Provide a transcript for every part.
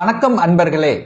வணக்கம் அன்பர்களே.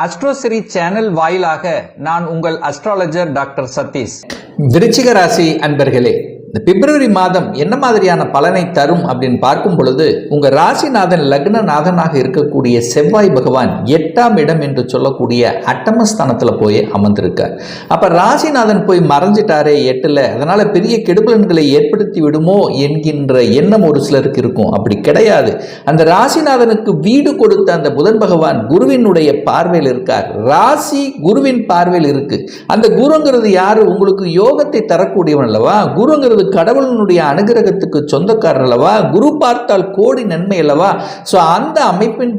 அஸ்ட்ரோசிரி சேனல் வாயிலாக நான் உங்கள் அஸ்ட்ராலஜர் டாக்டர் சதீஷ். விருச்சிக ராசி அன்பர்களே இந்த பிப்ரவரி மாதம் என்ன மாதிரியான பலனை தரும் அப்படின்னு பார்க்கும் பொழுது உங்க ராசிநாதன் லக்னநாதனாக இருக்கக்கூடிய செவ்வாய் பகவான் எட்டாம் இடம் என்று சொல்லக்கூடிய அட்டமஸ்தானத்துல போய் அமர்ந்திருக்கார். அப்ப ராசிநாதன் போய் மறைஞ்சிட்டாரே எட்டுல அதனால பெரிய கெடுபலன்களை ஏற்படுத்தி விடுமோ என்கின்ற எண்ணம் ஒரு சிலருக்கு இருக்கும். அப்படி கிடையாது. அந்த ராசிநாதனுக்கு வீடு கொடுத்த அந்த புதன் பகவான் குருவினுடைய பார்வையில் இருக்கார். ராசி குருவின் பார்வையில் இருக்கு. அந்த குருங்கிறது யாரு? உங்களுக்கு யோகத்தை தரக்கூடியவன் அல்லவா? குருங்கிறது கடவுளினுடைய அனுகிரகத்துக்கு சொந்தக்காரர் அல்லவா? குரு பார்த்தால் கோடி நன்மை அல்லவா? ஸோ அந்த அமைப்பின்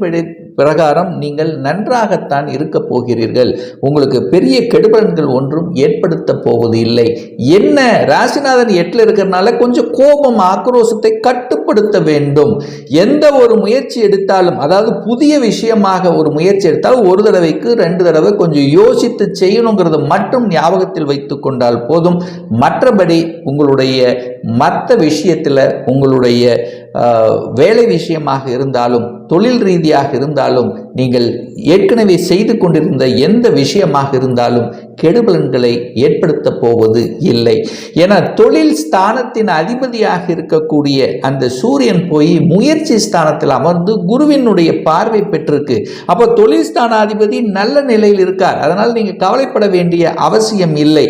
பிரகாரம் நீங்கள் நன்றாகத்தான் இருக்கப் போகிறீர்கள். உங்களுக்கு பெரிய கெடுபலன்கள் ஒன்றும் ஏற்படுத்த போவது இல்லை. என்ன? ராசிநாதன் எட்டில் இருக்கிறனால கொஞ்சம் கோபம் ஆக்ரோஷத்தை கட்டுப்படுத்த வேண்டும். எந்த ஒரு முயற்சி எடுத்தாலும் அதாவது புதிய விஷயமாக ஒரு முயற்சி எடுத்தாலும் ஒரு தடவைக்கு ரெண்டு தடவை கொஞ்சம் யோசித்து செய்யணுங்கிறத மட்டும் ஞாபகத்தில் வைத்து கொண்டால் போதும். மற்றபடி உங்களுடைய மற்ற விஷயத்தில் உங்களுடைய வேலை விஷயமாக இருந்தாலும் தொழில் ரீதியாக இருந்தாலும் நீங்கள் ஏற்கனவே செய்து கொண்டிருந்த எந்த விஷயமாக இருந்தாலும் கெடுபலன்களை ஏற்படுத்த போவது இல்லை. என தொழில் ஸ்தானத்தின் அதிபதியாக இருக்கக்கூடிய அந்த சூரியன் போய் முயற்சி ஸ்தானத்தில் அமர்ந்து குருவினுடைய பார்வை பெற்றிருக்கு. அப்போ தொழில் ஸ்தானாதிபதி நல்ல நிலையில் இருக்கார். அதனால் நீங்கள் கவலைப்பட வேண்டிய அவசியம் இல்லை.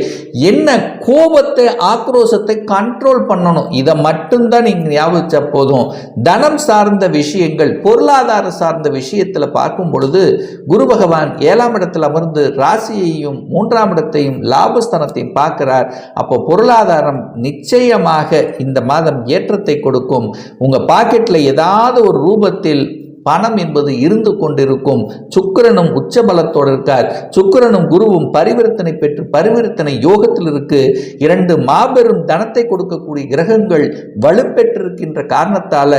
என்ன கோபத்தை ஆக்ரோஷத்தை கண்ட்ரோல் பண்ணணும். இதை மட்டும்தான் நீங்கள் ஞாபகிச்சா போதும். தனம் சார்ந்த விஷயங்கள் பொருளாதார சார்ந்த விஷயத்தில் பார்க்கும் பொழுது குரு பகவான் ஏழாம் இடத்தில் அமர்ந்து ராசியையும் மூன்றாம் இடத்தையும் லாபஸ்தானத்தையும் பார்க்கிறார். அப்போ பொருளாதாரம் நிச்சயமாக இந்த மாதம் ஏற்றத்தை கொடுக்கும். உங்கள் பாக்கெட்டில் ஏதாவது ஒரு ரூபத்தில் பணம் என்பது இருந்து கொண்டிருக்கும். சுக்கிரனும் உச்சபலத்தோடு இருக்கார். சுக்கிரனும் குருவும் பரிவர்த்தனை பெற்று பரிவர்த்தனை யோகத்தில் இருக்கு. இரண்டு மாபெரும் தனத்தை கொடுக்கக்கூடிய கிரகங்கள் வலுப்பெற்றிருக்கின்ற காரணத்தால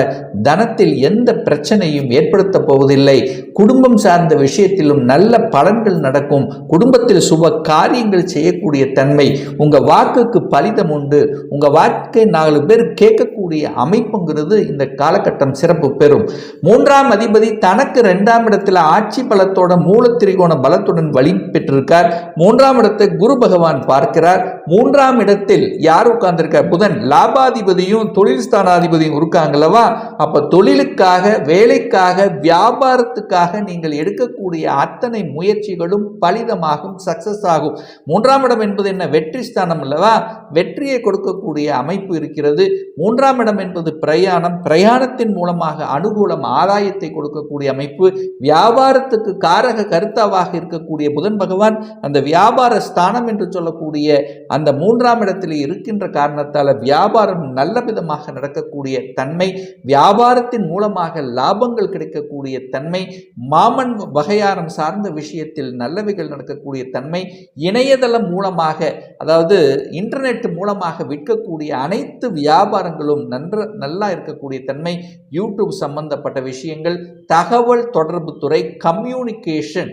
தனத்தில் எந்த பிரச்சனையும் ஏற்படுத்த போவதில்லை. குடும்பம் சார்ந்த விஷயத்திலும் நல்ல பலன்கள் நடக்கும். குடும்பத்தில் சுப காரியங்கள் செய்யக்கூடிய தன்மை உங்கள் வாக்குக்கு பலிதம் உண்டு. உங்கள் வாக்கை நாலு பேர் கேட்கக்கூடிய அமைப்புங்கிறது இந்த காலகட்டம் சிறப்பு பெறும். மூன்றாம் அதிபதி தனக்கு ரெண்டாம் இடத்துல ஆட்சி பலத்தோட மூல திரிகோண பலத்துடன் வழி பெற்றிருக்கார். மூன்றாம் இடத்தை குரு பகவான் பார்க்கிறார். மூன்றாம் இடத்தில் யார் உட்கார்ந்திருக்கார்? புதன். லாபாதிபதியும் தொழில் ஸ்தானாதிபதியும் இருக்காங்களவா? அப்போ தொழிலுக்காக வேலைக்காக வியாபாரத்துக்காக நீங்கள் எடுக்கக்கூடிய அத்தனை முயற்சிகளும் பலிதமாகும் சக்சஸ் ஆகும். மூன்றாம் இடம் என்பது என்ன? வெற்றி ஸ்தானம் அல்லவா? வெற்றியை கொடுக்கக்கூடிய அமைப்பு இருக்கிறது. மூன்றாம் இடம் என்பது பிரயாணம். பிரயாணத்தின் மூலமாக அனுகூலம் ஆதாயத்தை கொடுக்கக்கூடிய அமைப்பு. வியாபாரத்துக்கு காரக கருத்தாவாக இருக்கக்கூடிய புதன் பகவான் அந்த வியாபார ஸ்தானம் என்று சொல்லக்கூடிய அந்த மூன்றாம் இடத்தில் இருக்கின்ற காரணத்தால் வியாபாரம் நல்ல விதமாக நடக்கக்கூடிய தன்மை வியாபாரத்தின் மூலமாக லாபங்கள் கிடைக்கக்கூடிய தன்மை மாமன் வகையாரம் சார்ந்த விஷயத்தில் நல்லவைகள் நடக்கக்கூடிய தன்மை இணையதளம் மூலமாக அதாவது இன்டர்நெட் மூலமாக விற்கக்கூடிய அனைத்து வியாபாரங்களும் நன்ற நல்லா இருக்கக்கூடிய தன்மை யூடியூப் சம்பந்தப்பட்ட விஷயங்கள் தகவல் தொடர்பு துறை கம்யூனிகேஷன்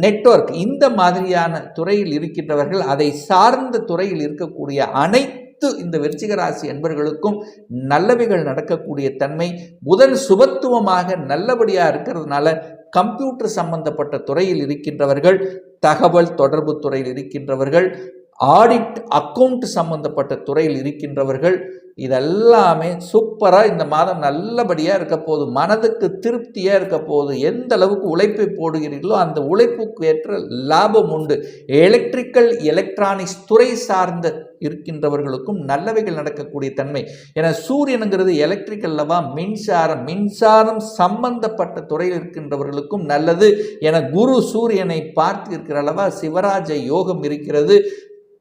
நெட்வொர்க் இந்த மாதிரியான துறையில் இருக்கின்றவர்கள் அதை சார்ந்த துறையில் இருக்கக்கூடிய அனைத்து இந்த விருச்சிக ராசி என்பர்களுக்கும் நல்லவைகள் நடக்கக்கூடிய தன்மை புதன் சுபத்துவமாக நல்லபடியாக இருக்கிறதுனால கம்ப்யூட்டர் சம்பந்தப்பட்ட துறையில் இருக்கின்றவர்கள் தகவல் தொடர்பு துறையில் இருக்கின்றவர்கள் ஆடிட் அக்கவுண்ட் சம்பந்தப்பட்ட துறையில் இருக்கின்றவர்கள் இதெல்லாமே சூப்பராக இந்த மாதம் நல்லபடியாக இருக்க போகுது. மனதுக்கு திருப்தியாக இருக்க போகுது. எந்த அளவுக்கு உழைப்பை போடுகிறீர்களோ அந்த உழைப்புக்கு ஏற்ற லாபம் உண்டு. எலக்ட்ரிக்கல் எலக்ட்ரானிக்ஸ் துறை சார்ந்த இருக்கின்றவர்களுக்கும் நல்லவைகள் நடக்கக்கூடிய தன்மை. ஏன்னா சூரியனுங்கிறது எலக்ட்ரிக்கல்லவா மின்சாரம். மின்சாரம் சம்பந்தப்பட்ட துறையில் இருக்கின்றவர்களுக்கும் நல்லது. என குரு சூரியனை பார்த்து இருக்கிற அளவா சிவராஜ யோகம் இருக்கிறது.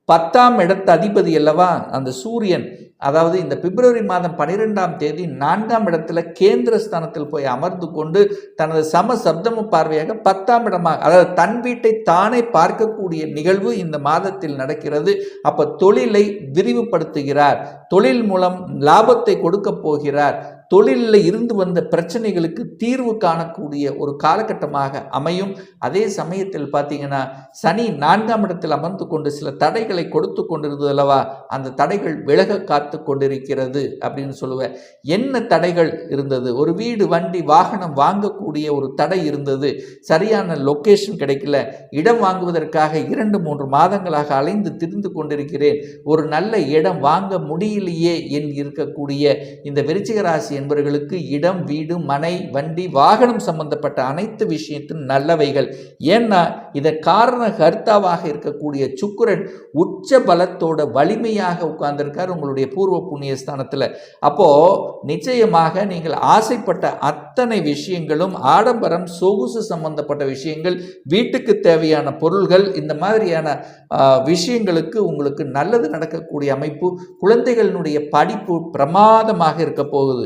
பத்தாம் இடத்து அதிபதி அல்லவா அந்த சூரியன். அதாவது இந்த பிப்ரவரி மாதம் பன்னிரெண்டாம் தேதி நான்காம் இடத்துல கேந்திர ஸ்தானத்தில் போய் அமர்ந்து கொண்டு தனது சம சப்தம பார்வையாக பத்தாம் இடமாக அதாவது தன் வீட்டை தானே பார்க்கக்கூடிய நிகழ்வு இந்த மாதத்தில் நடக்கிறது. அப்ப தொழிலை விரிவுபடுத்துகிறார். தொழில் மூலம் லாபத்தை கொடுக்க போகிறார். தொழிலில் இருந்து வந்த பிரச்சனைகளுக்கு தீர்வு காணக்கூடிய ஒரு காலகட்டமாக அமையும். அதே சமயத்தில் பார்த்தீங்கன்னா சனி நான்காம் இடத்தில் அமர்ந்து கொண்டு சில தடைகளை கொடுத்து கொண்டிருந்தது அல்லவா? அந்த தடைகள் விலக காத்து கொண்டிருக்கிறது அப்படின்னு சொல்லுவேன் என்ன தடைகள் இருந்தது? ஒரு வீடு வண்டி வாகனம் வாங்கக்கூடிய ஒரு தடை இருந்தது. சரியான லொக்கேஷன் கிடைக்கல. இடம் வாங்குவதற்காக இரண்டு மூன்று மாதங்களாக அலைந்து திரிந்து கொண்டிருக்கிறேன். ஒரு நல்ல இடம் வாங்க முடியலையே என் இருக்கக்கூடிய இந்த விருச்சிக ராசி என்பவர்களுக்கு இடம் வீடு மனை வண்டி வாகனம் சம்பந்தப்பட்ட அனைத்து விஷயத்தின் நல்லவைகள். ஏன்னா இதை காரண கர்த்தாவாக இருக்கக்கூடிய சுக்கரன் உச்ச பலத்தோட வலிமையாக உட்கார்ந்திருக்கார் உங்களுடைய பூர்வ புண்ணிய ஸ்தானத்தில் அப்போ நிச்சயமாக நீங்கள் ஆசைப்பட்ட அத்தனை விஷயங்களும் ஆடம்பரம் சொகுசு சம்பந்தப்பட்ட விஷயங்கள் வீட்டுக்கு தேவையான பொருள்கள் இந்த மாதிரியான விஷயங்களுக்கு உங்களுக்கு நல்லது நடக்கக்கூடிய அமைப்பு குழந்தைகளினுடைய படிப்பு பிரமாதமாக இருக்க போகுது.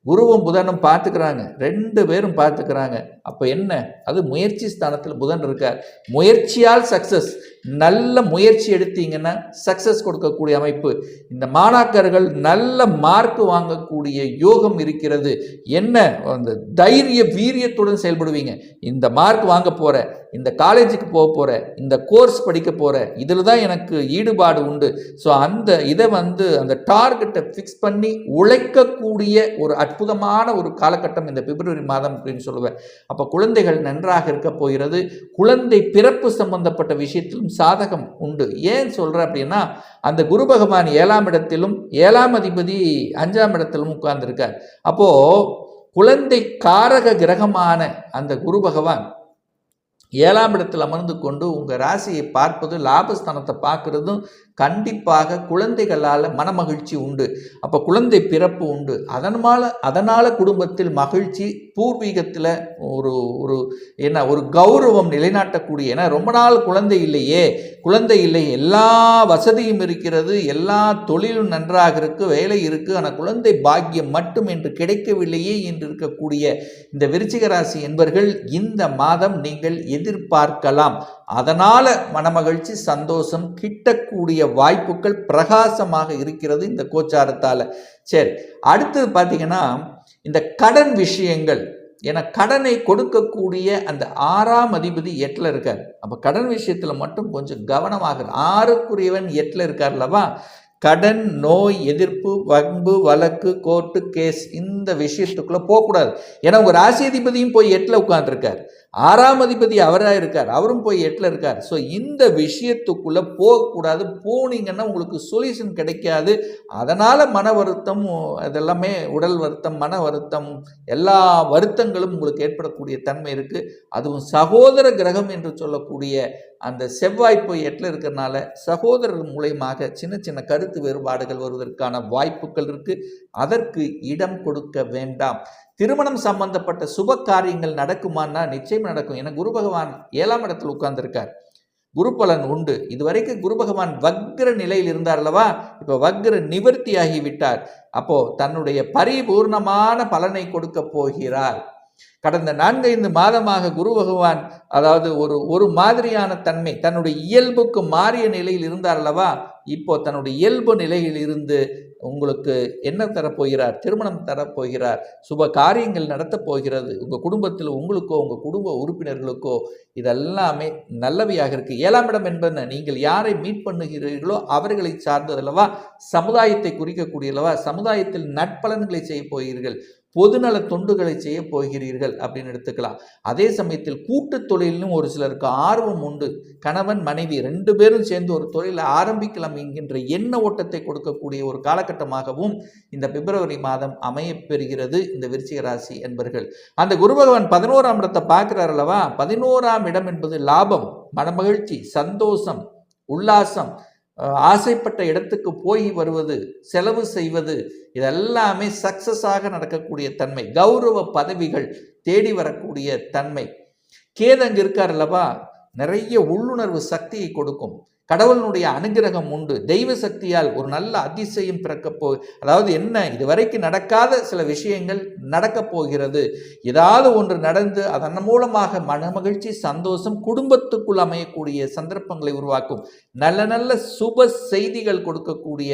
குருவும் புதனும் பார்த்துக்கிறாங்க. ரெண்டு பேரும் பார்த்துக்கிறாங்க. அப்போ என்ன? அது முயற்சி ஸ்தானத்தில் புதன் இருக்கார். முயற்சியால் சக்சஸ் நல்ல முயற்சி எடுத்தீங்கன்னா சக்சஸ் கொடுக்கக்கூடிய அமைப்பு. இந்த மாணாக்கர்கள் நல்ல மார்க் வாங்கக்கூடிய யோகம் இருக்கிறது. என்ன? அந்த தைரிய வீரியத்துடன் செயல்படுவீங்க. இந்த மார்க் வாங்க போகிற இந்த காலேஜுக்கு போக போகிற இந்த கோர்ஸ் படிக்க போகிற இதில் தான் எனக்கு ஈடுபாடு உண்டு. ஸோ அந்த இதை வந்து அந்த டார்கெட்டை ஃபிக்ஸ் பண்ணி உழைக்கக்கூடிய ஒரு அற்புதமான ஒரு காலகட்டம் இந்த பிப்ரவரி மாதம் அப்படின்னு சொல்லுவேன். அப்போ குழந்தைகள் நன்றாக இருக்க போகிறது. குழந்தை பிறப்பு சம்பந்தப்பட்ட விஷயத்திலும் சாதகம் உண்டு. ஏன் சொல்கிறேன் அப்படின்னா அந்த குரு பகவான் ஏழாம் இடத்திலும் ஏழாம் அதிபதி அஞ்சாம் இடத்திலும் உட்கார்ந்துருக்கார். அப்போது குழந்தை காரக கிரகமான அந்த குரு பகவான் ஏழாம் இடத்தில் அமர்ந்து கொண்டு உங்கள் ராசியை பார்ப்பது லாபஸ்தானத்தை பார்க்குறதும் கண்டிப்பாக குழந்தைகளால் மனமகிழ்ச்சி உண்டு. அப்போ குழந்தை பிறப்பு உண்டு. அதனால் அதனால் குடும்பத்தில் மகிழ்ச்சி பூர்வீகத்தில் ஒரு ஒரு என்ன ஒரு கௌரவம் நிலைநாட்டக்கூடிய ஏன்னா ரொம்ப நாள் குழந்தை இல்லையே. குழந்தை இல்லை. எல்லா வசதியும் இருக்கிறது. எல்லா தொழிலும் நன்றாக இருக்குது வேலை இருக்குது ஆனால் குழந்தை பாக்கியம் மட்டும் என்று கிடைக்கவில்லையே என்று இருக்கக்கூடிய இந்த விருச்சிக ராசி என்பர்கள் இந்த மாதம் நீங்கள் எதிர்பார்க்கலாம். அதனால் மனமகிழ்ச்சி சந்தோஷம் கிட்டக்கூடிய வாய்ப்புகள் பிரகாசமாக இருக்கிறது இந்த கோச்சாரத்தால். சரி அடுத்தது பார்த்தீங்கன்னா இந்த கடன் விஷயங்கள். ஏன்னா கடனை கொடுக்கக்கூடிய அந்த ஆறாம் அதிபதி எட்டில் இருக்கார். அப்போ கடன் விஷயத்தில் மட்டும் கொஞ்சம் கவனமாக ஆறுக்குரியவன் எட்டில் இருக்கார்லவா கடன் நோய் எதிர்ப்பு வம்பு வழக்கு கோர்ட்டு கேஸ் இந்த விஷயத்துக்குள்ளே போகக்கூடாது. ஏன்னா உங்கள் ராசி அதிபதியும் போய் எட்டில் உட்காந்துருக்கார் ஆறாம் அதிபதி அவராக இருக்கார் அவரும் போய் எட்டில் இருக்கார். ஸோ இந்த விஷயத்துக்குள்ளே போகக்கூடாது. போனீங்கன்னா உங்களுக்கு சொல்யூஷன் கிடைக்காது. அதனால் மன வருத்தம் இதெல்லாமே உடல் வருத்தம் மன வருத்தம் எல்லா வருத்தங்களும் உங்களுக்கு ஏற்படக்கூடிய தன்மை இருக்குது அதுவும் சகோதர கிரகம் என்று சொல்லக்கூடிய அந்த செவ்வாய் போய் எட்டில் இருக்கிறனால சகோதரர் மூலயமாக சின்ன சின்ன கருத்து வேறுபாடுகள் வருவதற்கான வாய்ப்புகள் இருக்குது அதற்கு இடம் கொடுக்க வேண்டாம். திருமணம் சம்பந்தப்பட்ட சுப காரியங்கள் நடக்குமான்னா நிச்சயம் நடக்கும். ஏன்னா குரு பகவான் ஏழாம் இடத்தில் உட்கார்ந்துருக்கார். குரு பலன் உண்டு. இதுவரைக்கும் குரு பகவான் வக்ர நிலையில் இருந்தார் அல்லவா? இப்போ வக்ர நிவர்த்தி ஆகிவிட்டார் அப்போ தன்னுடைய பரிபூர்ணமான பலனை கொடுக்க போகிறார். கடந்த நான்கைந்து மாதமாக குரு பகவான் அதாவது ஒரு ஒரு மாதிரியான தன்மை தன்னுடைய இயல்புக்கு மாறிய நிலையில் இருந்தார் அல்லவா? இப்போ தன்னுடைய இயல்பு நிலையில் இருந்து உங்களுக்கு என்ன தரப்போகிறார்? திருமணம் தரப்போகிறார்? சுப காரியங்கள் நடத்தப் போகிறது. உங்கள் குடும்பத்தில் உங்களுக்கோ உங்கள் குடும்ப உறுப்பினர்களுக்கோ இதெல்லாமே நல்லவையாக இருக்குது ஏழாம் இடம் என்பது நீங்கள் யாரை மீட் பண்ணுகிறீர்களோ அவர்களை சார்ந்ததல்லவா சமுதாயத்தை குறிக்கக்கூடியல்லவா சமுதாயத்தில் நட்பலன்களை செய்ய போகிறீர்கள். பொதுநல தொண்டுகளை செய்ய போகிறீர்கள் அப்படின்னு எடுத்துக்கலாம். அதே சமயத்தில் கூட்டு தொழிலும் ஒரு சிலருக்கு ஆர்வம் உண்டு. கணவன் மனைவி ரெண்டு பேரும் சேர்ந்து ஒரு தொழிலை ஆரம்பிக்கலாம் என்கின்ற எண்ண ஓட்டத்தை கொடுக்கக்கூடிய ஒரு காலகட்டமாகவும் இந்த பிப்ரவரி மாதம் அமையப்பெறுகிறது இந்த விருச்சிக ராசி என்பர்கள். அந்த குரு பகவான் பதினோராம் இடத்தை பார்க்கிறார் அல்லவா? பதினோராம் இடம் என்பது லாபம் மனமகிழ்ச்சி சந்தோஷம் உல்லாசம் ஆசைப்பட்ட இடத்துக்கு போய் வருவது செலவு செய்வது இதெல்லாமே சக்சஸாக நடக்கக்கூடிய தன்மை. கௌரவ பதவிகள் தேடி வரக்கூடிய தன்மை. கேது அங்கே இருக்கார் அல்லவா? நிறைய உள்ளுணர்வு சக்தியை கொடுக்கும். கடவுளினுடைய அனுகிரகம் உண்டு. தெய்வ சக்தியால் ஒரு நல்ல அதிசயம் பிறக்கப் போ அதாவது என்ன? இதுவரைக்கும் நடக்காத சில விஷயங்கள் நடக்கப் போகிறது. ஏதாவது ஒன்று நடந்து அதன் மூலமாக மனமகிழ்ச்சி சந்தோஷம் குடும்பத்துக்குள் அமையக்கூடிய சந்தர்ப்பங்களை உருவாக்கும். நல்ல நல்ல சுப செய்திகள் கொடுக்கக்கூடிய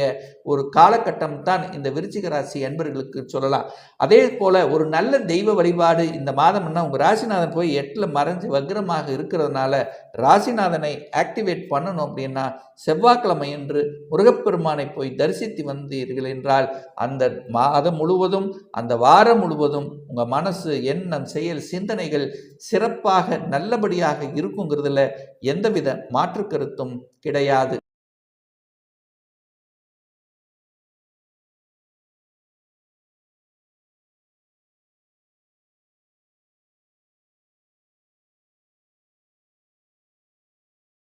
ஒரு காலகட்டம் தான் இந்த விருச்சிக ராசி அன்பர்களுக்கு சொல்லலாம். அதே போல ஒரு நல்ல தெய்வ வழிபாடு இந்த மாதம்னா உங்கள் ராசிநாதன் போய் எட்டில் மறைஞ்சு வக்ரமாக இருக்கிறதுனால ராசிநாதனை ஆக்டிவேட் பண்ணணும் அப்படின்னா செவ்வாய்க்கிழமை என்று முருகப்பெருமானை போய் தரிசித்து வந்தீர்கள் என்றால் அந்த மாதம் முழுவதும் அந்த வாரம் முழுவதும் உங்கள் மனசு எண்ணம் செயல் சிந்தனைகள் சிறப்பாக நல்லபடியாக இருக்குங்கிறதுல எந்தவித மாற்று கருத்தும் கிடையாது.